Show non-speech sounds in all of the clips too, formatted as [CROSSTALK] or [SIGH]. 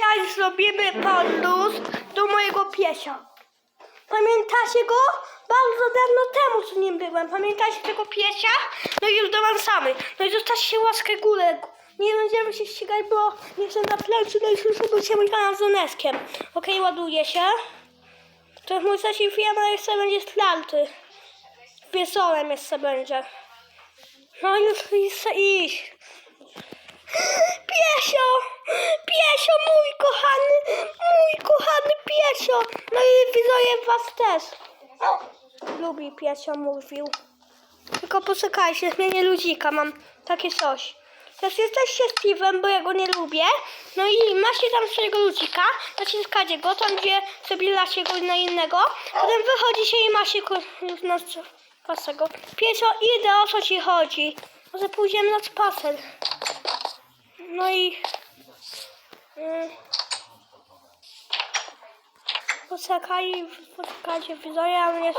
Dzisiaj zrobimy podróż do mojego piesia. Pamiętacie go? Bardzo dawno temu z nim byłem. Pamiętacie tego piesia? No i już dołączamy. No i zostawcie łaskę górę. Nie będziemy się ścigać, bo nie chcę na plecy, no i już się mój z Oneskiem. Okej, ładuje się. To jest mój zasięg firma, jeszcze będzie flarty. Wiesolem jeszcze będzie. No już chcę iść. [GASPS] Piesio! Piesio, mój kochany, mój kochany piesio! No i widzowie was też. Lubi piesio, mówił. Tylko poczekajcie, zmienię ludzika, mam takie coś. Też jesteście Steve'em, bo ja go nie lubię. No i macie tam swojego ludzika, naciskacie go tam, gdzie sobie lasie go na innego. Potem wychodzi się i macie na pasego. Piesio, idę, o co ci chodzi? Może pójdziemy na spacer. No i... y, Poczekaj, poczekajcie, widzowie, a mnie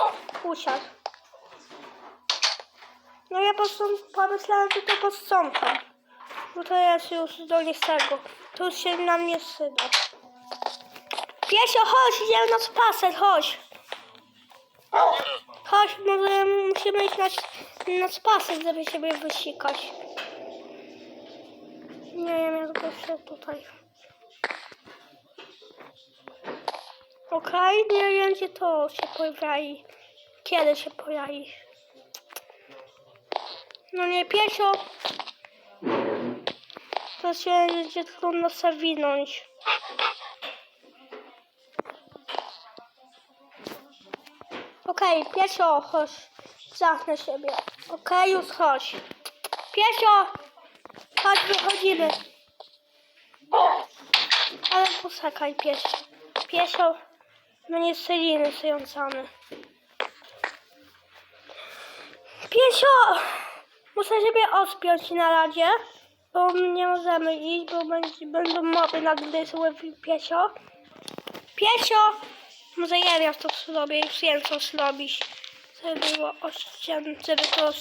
usiadł. No ja pomyślałem, że to posprzątam. Bo to jest już do niczego. To już się na mnie syda. Piesio, chodź, idziemy na spacer, chodź. Chodź, może musimy iść na, na spacer, żeby siebie wysikać. Nie wiem, jak to się tutaj. Okej, nie wiem, gdzie to się pojawi. Kiedy się pojawi. No nie, piesio. To się będzie trudno zawinąć. Okej, piesio, chodź. Zachnę siebie. Okej, już chodź. Piesio! Chodź, wychodzimy. Ale poczekaj, piesio. Piesio, no nie zającamy. Piesio! Muszę siebie odspiąć na razie, bo nie możemy iść, bo będzie, będą moby na gryzły piesio. Piesio! Może ja wiem, co zrobię, już wiem, co zrobić. Żeby było ościan, żeby to...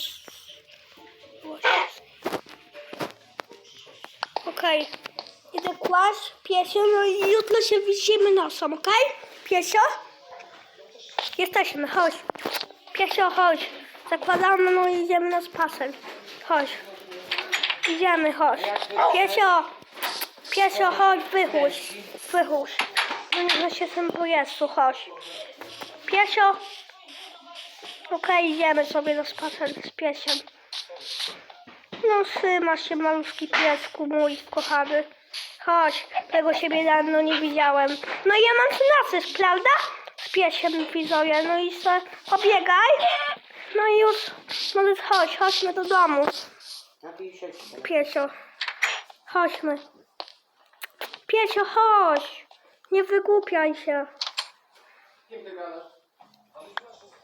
Okej. Idę kłaść piesio, no i jutro się widzimy nosem, okej? Piesio? Jesteśmy, chodź. Piesio, chodź. Zakładamy, no i idziemy na spacer. Chodź. Idziemy, chodź. Piesio! Piesio, chodź, wychódź. Wychódź. No się tym pojeźdzu, chodź. Piesio! Okej, idziemy sobie na spacer z piesiem. No trzyma się malutki piesku mój kochany. Chodź, tego siebie dawno nie widziałem. No i ja mam synacyz, prawda? Z piesiem widzowie, no i se pobiegaj. No i już, może chodź, chodźmy do domu. Piesio, chodźmy. Piesio, chodź. Nie wygłupiaj się.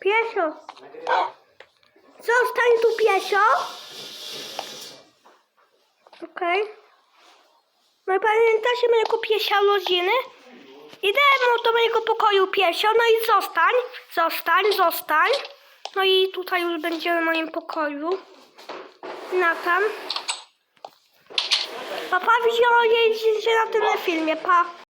Piesio, zostań tu, piesio. Okej. No i pamiętacie mojego piesia rodziny? Idę do mojego pokoju piesio, no i zostań, zostań, zostań. No i tutaj już będziemy w moim pokoju. Natan. Papa widziała jeździcie na tym filmie, pa.